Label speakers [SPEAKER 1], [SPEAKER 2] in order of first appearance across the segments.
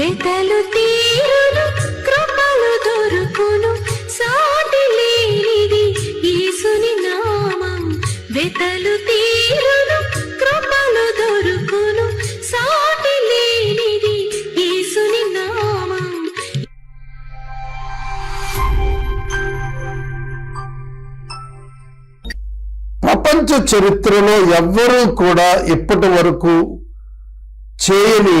[SPEAKER 1] వెతలు తీరును కృపలు దొరుకును సాటి లేనిది ఈసుని నామం. వెతలు తీరును కృపలు దొరుకును సాటి లేనిది ఈసుని నామం.
[SPEAKER 2] ప్రపంచ చరిత్రలో ఎవ్వరూ కూడా ఇప్పటి వరకు చేయని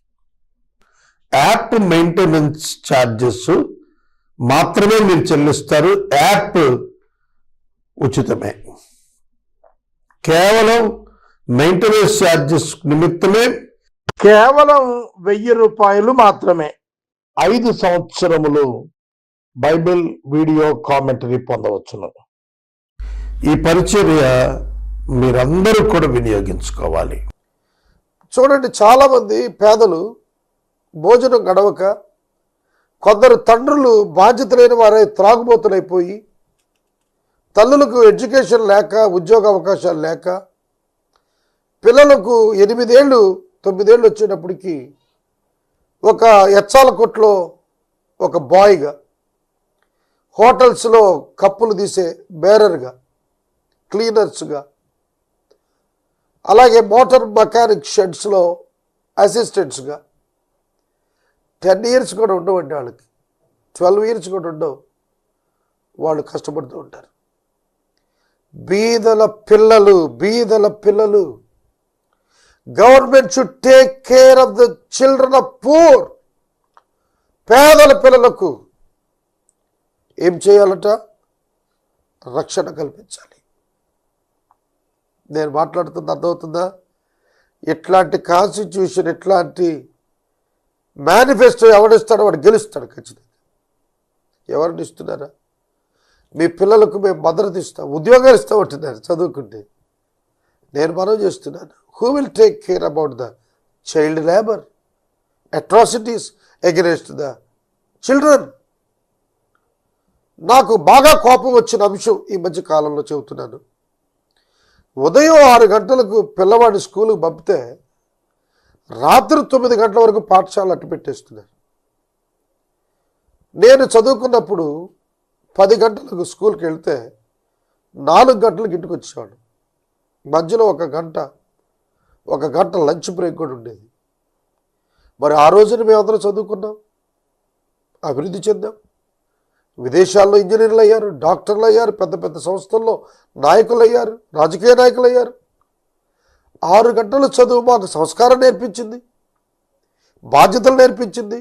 [SPEAKER 2] యాప్ మెయింటెనెన్స్ ఛార్జెస్ మాత్రమే మీరు చెల్లిస్తారు. యాప్ ఉచితమే. కేవలం మెయింటెనెన్స్ ఛార్జెస్ నిమిత్తమే కేవలం వెయ్యి రూపాయలు మాత్రమే ఐదు సంవత్సరములు బైబిల్ వీడియో కామెంటరీ పొందవచ్చును. ఈ పరిచర్య మీరందరూ కూడా వినియోగించుకోవాలి.
[SPEAKER 3] చూడండి చాలామంది పేదలు భోజనం గడవక కొందరు తండ్రులు బాధ్యత లేని వారై త్రాగుబోతులైపోయి తల్లులకు ఎడ్యుకేషన్ లేక ఉద్యోగ అవకాశాలు లేక పిల్లలకు ఎనిమిదేళ్ళు తొమ్మిదేళ్ళు వచ్చేటప్పటికి ఒక ఎచ్చాల కొట్లో ఒక బాయ్గా హోటల్స్లో కప్పులు తీసే బేరర్గా క్లీనర్స్గా అలాగే మోటార్ మెకానిక్ షెడ్స్లో అసిస్టెంట్స్గా టెన్ ఇయర్స్ కూడా ఉండవండి వాళ్ళకి. ట్వెల్వ్ ఇయర్స్ కూడా ఉండవు. వాళ్ళు కష్టపడుతూ ఉంటారు. బీదల పిల్లలు బీదల పిల్లలు government should take care of the children of poor పేదల పిల్లలకు ఏం చేయాలట? రక్షణ కల్పించాలి. నేను మాట్లాడుతుంది అర్థమవుతుందా? ఇట్లాంటి కాన్స్టిట్యూషన్ ఇట్లాంటి మేనిఫెస్టో ఎవడిస్తాడో వాడు గెలుస్తాడు ఖచ్చితంగా. ఎవరిని ఇస్తున్నారా? మీ పిల్లలకు మేము భద్రత ఇస్తాం ఉద్యోగాలు ఇస్తాం చదువుకుంటే. నేను మనం చేస్తున్నాను. Who will take care about the child labour atrocities against the children నాకు బాగా కోపం వచ్చిన అంశం ఈ మధ్య కాలంలో చెబుతున్నాను. ఉదయం ఆరు గంటలకు పిల్లవాడి స్కూల్కి పంపితే రాత్రి తొమ్మిది గంటల వరకు పాఠశాల అట్టు పెట్టేస్తున్నారు. నేను చదువుకున్నప్పుడు పది గంటలకు స్కూల్కి వెళ్తే నాలుగు గంటలకు ఇంటికి వచ్చేవాడు. మధ్యలో ఒక గంట ఒక గంట లంచ్ బ్రేక్ కూడా ఉండేది. మరి ఆ రోజున మేమందరం చదువుకున్నాం అభివృద్ధి చెందాం. విదేశాల్లో ఇంజనీర్లు అయ్యారు డాక్టర్లు అయ్యారు పెద్ద పెద్ద సంస్థల్లో నాయకులు అయ్యారు రాజకీయ నాయకులు అయ్యారు. ఆరు గంటల చదువు మాకు సంస్కారం నేర్పించింది బాధ్యతలు నేర్పించింది.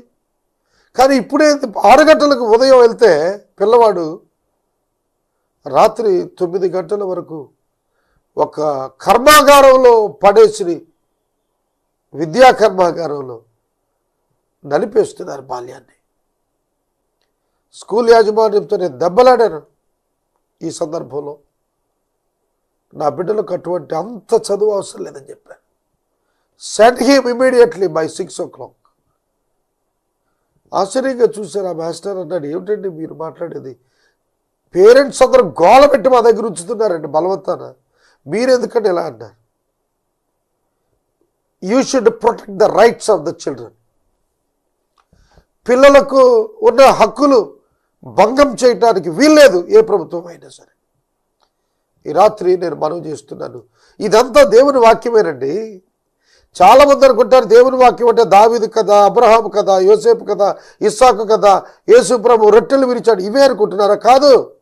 [SPEAKER 3] కానీ ఇప్పుడే ఆరు గంటలకు ఉదయం వెళ్తే పిల్లవాడు రాత్రి తొమ్మిది గంటల వరకు ఒక కర్మాగారంలో పడేసి విద్యా కర్మాగారంలో నలిపేస్తున్నారు బాల్యాన్ని. స్కూల్ యాజమాన్యంతో నేను దెబ్బలాడాను ఈ సందర్భంలో. నా బిడ్డలకు అటువంటి అంత చదువు అవసరం లేదని చెప్పాను send him immediately by six o'clock ఆశ్చర్యంగా చూశారు ఆ మాస్టర్ అన్నాడు ఏమిటండి మీరు మాట్లాడేది? పేరెంట్స్ అందరూ గోల పెట్టి మా దగ్గర ఉంచుతున్నారండి బలవంతాన. మీరు ఎందుకంటే ఇలా అన్నారు? You should protect the rights of the children పిల్లలకు ఉన్న హక్కులు భంగం చేయటానికి వీల్లేదు ఏ ప్రభుత్వం అయినా సరే. ఈ రాత్రి నేను మనవి చేస్తున్నాను. ఇదంతా దేవుని వాక్యమేనండి. చాలామంది అనుకుంటారు దేవుని వాక్యం అంటే దావిది కథ అబ్రహాం కథ యోసేపు కథ ఇస్సాకు కథ యేసు ప్రభు రొట్టెలు విరిచాడు. ఇవే అనుకుంటున్నారా? కాదు.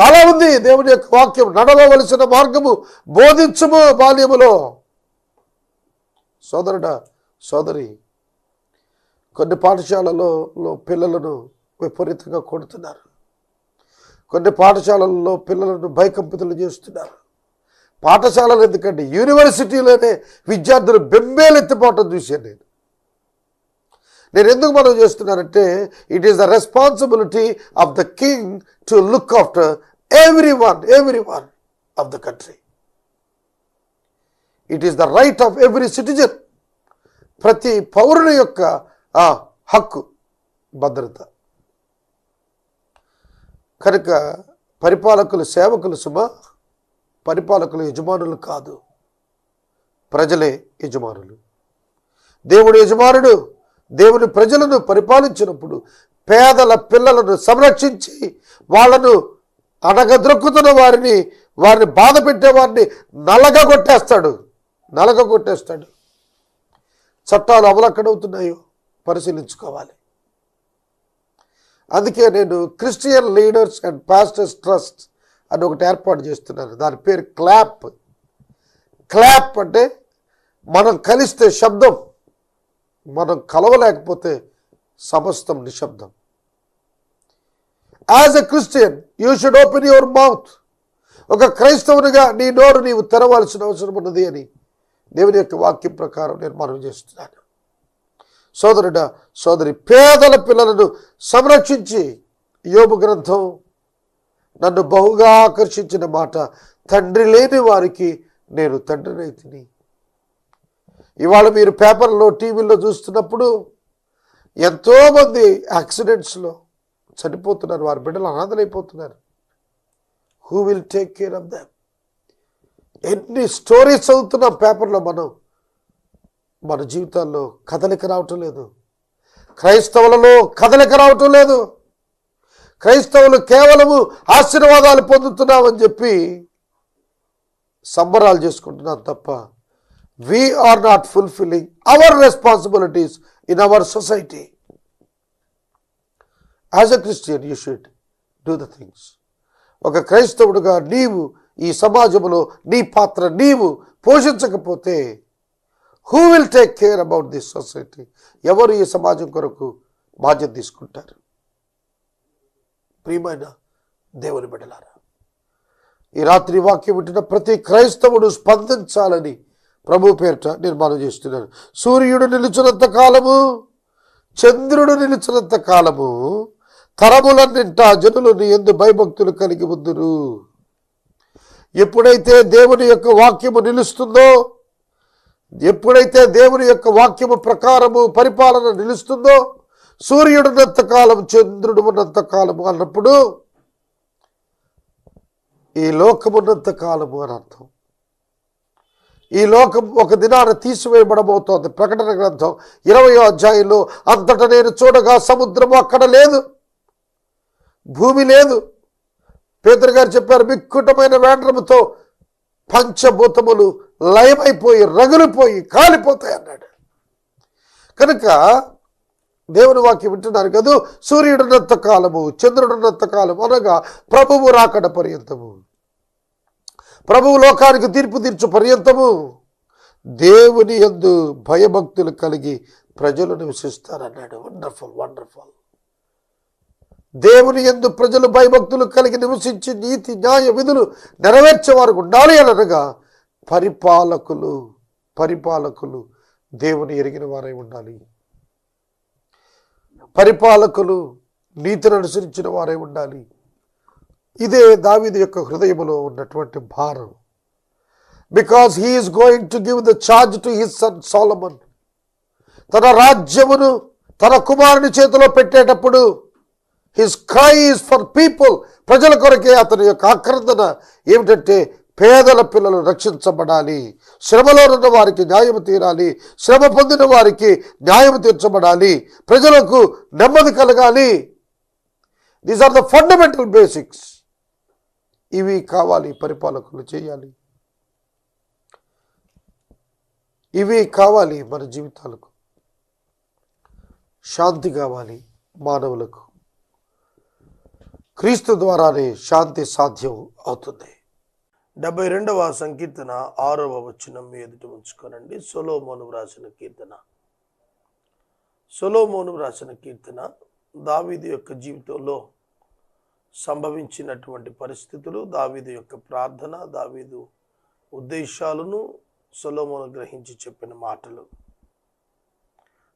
[SPEAKER 3] చాలామంది దేవుని యొక్క వాక్యం నడవవలసిన మార్గము బోధించము బాల్యములో. సోదరుడ సోదరి కొన్ని పాఠశాలలో పిల్లలను విపరీతంగా కొడుతున్నారు. కొన్ని పాఠశాలల్లో పిల్లలను భయకంపితులు చేస్తున్నారు. పాఠశాలలు ఎందుకంటే యూనివర్సిటీలోనే విద్యార్థులు బెంబేలెత్తిపోవటం చూశాను నేను. నేను ఎందుకు మనం చేస్తున్నానంటే it is the responsibility of the king to look after every one every one of the country it is the right of every citizen ప్రతి పౌరుని యొక్క హక్కు భద్రత. కనుక పరిపాలకులు సేవకులు సుమ పరిపాలకులు యజమానులు కాదు. ప్రజలే యజమానులు. దేవుడు యజమానుడు. దేవుని ప్రజలను పరిపాలించినప్పుడు పేదల పిల్లలను సంరక్షించి వాళ్ళను అడగద్రొక్కుతున్న వారిని వారిని బాధ పెట్టేవారిని నలగ కొట్టేస్తాడు నలగ కొట్టేస్తాడు చట్టాలు అమలు ఎక్కడవుతున్నాయో పరిశీలించుకోవాలి. అందుకే నేను Christian leaders and pastors trust అని ఒకటి ఏర్పాటు చేస్తున్నాను. దాని పేరు క్లాప్. క్లాప్ అంటే మనం కలిస్తే శబ్దం మనం కలవలేకపోతే సమస్తం నిశ్శబ్దం. As a Christian you should open your mouth ఒక క్రైస్తవునిగా నీ నోరు నీవు తెరవాల్సిన అవసరం ఉన్నది అని దేవుని యొక్క వాక్యం ప్రకారం నేను మనం చేస్తున్నాను. సోదరుడా సోదరి పేదల పిల్లలను సంరక్షించి యోబు గ్రంథం నన్ను బహుగా ఆకర్షించిన మాట తండ్రి లేని వారికి నేను తండ్రినైతిని ఇవాళ మీరు పేపర్లో టీవీలో చూస్తున్నప్పుడు ఎంతోమంది యాక్సిడెంట్స్లో చనిపోతున్నారు వారి బిడ్డలు అనాథలైపోతున్నారు. Who will take care of them ఎన్ని స్టోరీస్ చదువుతున్నాం పేపర్లో మనం. మన జీవితాల్లో కదలిక రావటం లేదు. క్రైస్తవులలో కదలిక రావటం లేదు. క్రైస్తవులు కేవలము ఆశీర్వాదాలు పొందుతున్నామని చెప్పి సంబరాలు చేసుకుంటున్నారు తప్ప we are not fulfilling our responsibilities in our society as a Christian you should do the things ఒక క్రైస్తవుడుగా నీవు ఈ సమాజంలో నీ పాత్ర నీవు పోషించకపోతే who will take care about this society ఎవరు ఈ సమాజం కొరకు బాధ్యత తీసుకుంటారు? ప్రియమైన దేవుని బిడ్డలారా ఈ రాత్రి వాక్యం వింటున్న ప్రతి క్రైస్తవుడు స్పందించాలని ప్రభు పేరిట నిర్మాణం చేస్తున్నాను సూర్యుడు నిలిచినంత కాలము చంద్రుడు నిలిచినంత కాలము తరములన్నింట జనులు నీ ఎందు భయభక్తులు కలిగి ఉందురు. ఎప్పుడైతే దేవుని యొక్క వాక్యము నిలుస్తుందో ఎప్పుడైతే దేవుని యొక్క వాక్యము ప్రకారము పరిపాలన నిలుస్తుందో సూర్యుడున్నంత కాలం చంద్రుడు ఉన్నంత కాలము అన్నప్పుడు ఈ లోకమున్నంత కాలము అని అర్థం. ఈ లోకం ఒక దినాన తీసివేయబడబోతోంది. ప్రకటన గ్రంథం ఇరవయో అధ్యాయంలో అంతటా నేను చూడగా సముద్రము అక్కడ లేదు భూమి లేదు. పేదరు గారు చెప్పారు మిక్కుటమైన వేండ్రముతో పంచభూతములు లయమైపోయి రగులిపోయి కాలిపోతాయి అన్నాడు. కనుక దేవుని వాక్యం వింటున్నారు కదా? సూర్యుడున్నంత కాలము చంద్రుడున్నంత కాలం అనగా ప్రభువు రాకడ పర్యంతము. ప్రభువు లోకానికి తీర్పు తీర్చు పర్యంతము. దేవుని ఎందు భయభక్తులు కలిగి ప్రజలు నివసిస్తారన్నాడు. Wonderful wonderful. దేవుని యందు ప్రజలు భయభక్తులు కలిగి నివసించి నీతి న్యాయ విధులు నెరవేర్చేవారు ఉండాలి అనగా పరిపాలకులు పరిపాలకులు దేవుని ఎరిగిన వారై ఉండాలి. పరిపాలకులు నీతిని అనుసరించిన వారై ఉండాలి. ఇదే దావిది యొక్క హృదయములో ఉన్నటువంటి భారం. Because he is going to give the charge to his son Solomon తన రాజ్యమును తన కుమారుని చేతిలో పెట్టేటప్పుడు హిస్ క్రైస్ ఫర్ పీపుల్ ప్రజల కొరకే అతని యొక్క ఆక్రందన ఏమిటంటే పేదల పిల్లలు రక్షించబడాలి. శ్రమలో ఉన్న వారికి న్యాయం తీరాలి. శ్రమ పొందిన వారికి న్యాయం తీర్చబడాలి. ప్రజలకు నెమ్మది కలగాలి. These are the fundamental basics ఇవి కావాలి పరిపాలకులు చేయాలి. ఇవి కావాలి మన జీవితాలకు. శాంతి కావాలి మానవులకు. క్రీస్తు ద్వారానే శాంతి సాధ్యం అవుతుంది. డెబ్బై రెండవ సంకీర్తన ఆరవ వచనం మీ ఎదుట ఉంచుకోనండి. సొలోమోను వ్రాసిన కీర్తన. సొలోమోను రాసిన కీర్తన దావీదు యొక్క జీవితంలో సంభవించినటువంటి పరిస్థితులు దావీదు యొక్క ప్రార్థన దావీదు
[SPEAKER 2] ఉద్దేశాలను సొలోమోను గ్రహించి చెప్పిన మాటలు.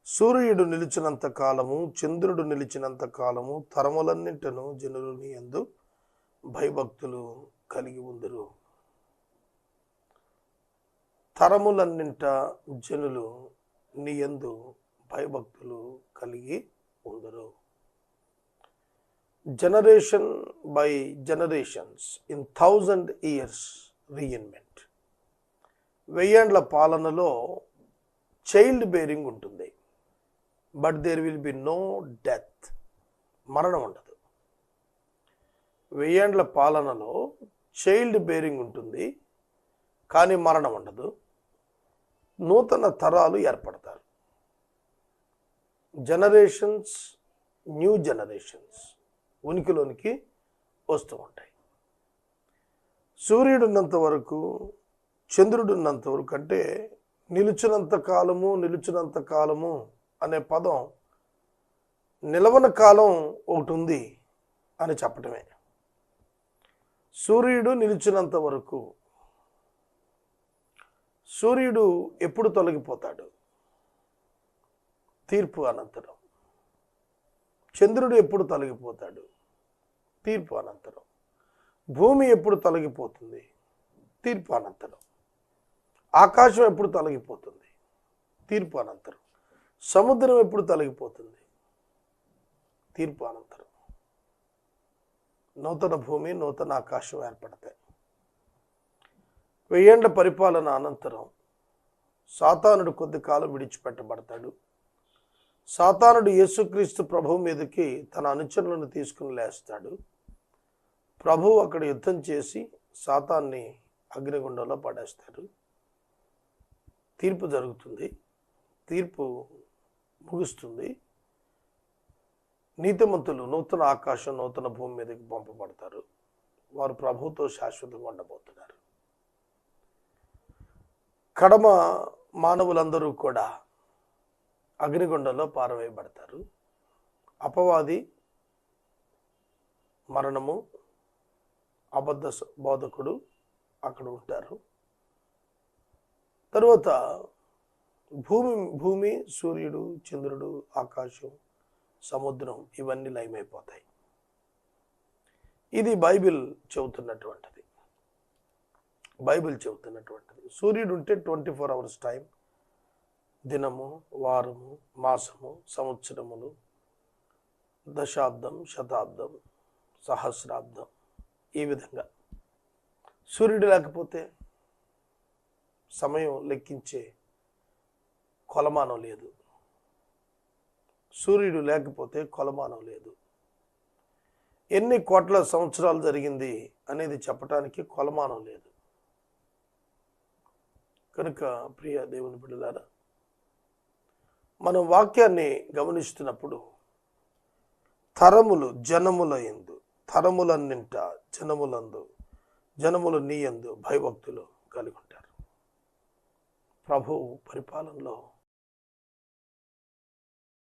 [SPEAKER 2] సూర్యుడు నిలిచినంత కాలము చంద్రుడు నిలిచినంత కాలము తరములన్నింటను జనులు ఎందు యందు భయభక్తులు కలిగి ఉందరు. తరములన్నింట జనులు నీ యందు భయభక్తులు కలిగి ఉందరు. Generation by generations in thousand years రీఎన్మెంట్ వెయ్యేండ్ల పాలనలో చైల్డ్ బేరింగ్ ఉంటుంది. But there will be no death మరణం ఉండదు. వెయ్యేండ్ల పాలనలో చైల్డ్ బేరింగ్ ఉంటుంది. కానీ మరణం ఉండదు. నూతన తరాలు ఏర్పడతారు. జనరేషన్స్ న్యూ జనరేషన్స్ ఉనికిలోనికి వస్తూ ఉంటాయి. సూర్యుడున్నంత వరకు చంద్రుడున్నంత వరకు అంటే నిలుచునంత కాలము నిలుచునంత కాలము అనే పదం నిలవన కాలం ఒకటి ఉంది అని చెప్పటమే. సూర్యుడు నిలిచినంత వరకు సూర్యుడు ఎప్పుడు తొలగిపోతాడు? తీర్పు అనంతరం. చంద్రుడు ఎప్పుడు తొలగిపోతాడు? తీర్పు అనంతరం. భూమి ఎప్పుడు తొలగిపోతుంది? తీర్పు అనంతరం. ఆకాశం ఎప్పుడు తొలగిపోతుంది? తీర్పు అనంతరం. సముద్రం ఎప్పుడు తొలగిపోతుంది? తీర్పు అనంతరం. నూతన భూమి నూతన ఆకాశం ఏర్పడతాయి. వెయ్యేండ్ల పరిపాలన అనంతరం సాతానుడు కొద్ది కాలం విడిచిపెట్టబడతాడు. సాతానుడు యేసుక్రీస్తు ప్రభు మీదకి తన అనుచరులను తీసుకుని లేస్తాడు. ప్రభు అక్కడ యుద్ధం చేసి సాతాన్ని అగ్నిగుండంలో పడేస్తాడు. తీర్పు జరుగుతుంది. తీర్పు ముగుస్తుంది. నీతిమంతులు నూతన ఆకాశం నూతన భూమి మీదకి పంపబడతారు. వారు ప్రభుతో శాశ్వతంగా ఉండబోతున్నారు. కడమ మానవులందరూ కూడా అగ్నిగుండంలో పారవేయబడతారు. అపవాది మరణము అబద్ధ స- బోధకుడు అక్కడ ఉంటారు. తరువాత భూమి భూమి సూర్యుడు చంద్రుడు ఆకాశం సముద్రం ఇవన్నీ లయమైపోతాయి. ఇది బైబిల్ చెబుతున్నటువంటిది. బైబిల్ చెబుతున్నటువంటిది. సూర్యుడు ఉంటే ట్వంటీ ఫోర్ అవర్స్ టైం. దినము వారము మాసము సంవత్సరములు దశాబ్దం శతాబ్దం సహస్రాబ్దం ఈ విధంగా. సూర్యుడు లేకపోతే సమయం లెక్కించే కొలమానం లేదు. సూర్యుడు లేకపోతే కొలమానం లేదు. ఎన్ని కోట్ల సంవత్సరాలు జరిగింది అనేది చెప్పటానికి కొలమానం లేదు. కనుక ప్రియ దేవుని బిడ్డలారా మనం వాక్యాన్ని గమనిస్తున్నప్పుడు తరములు జనముల ఎందు తరములన్నింట జనములందు జనములు నీ యందు భయభక్తులు కలిగి ఉంటారు ప్రభు పరిపాలనలో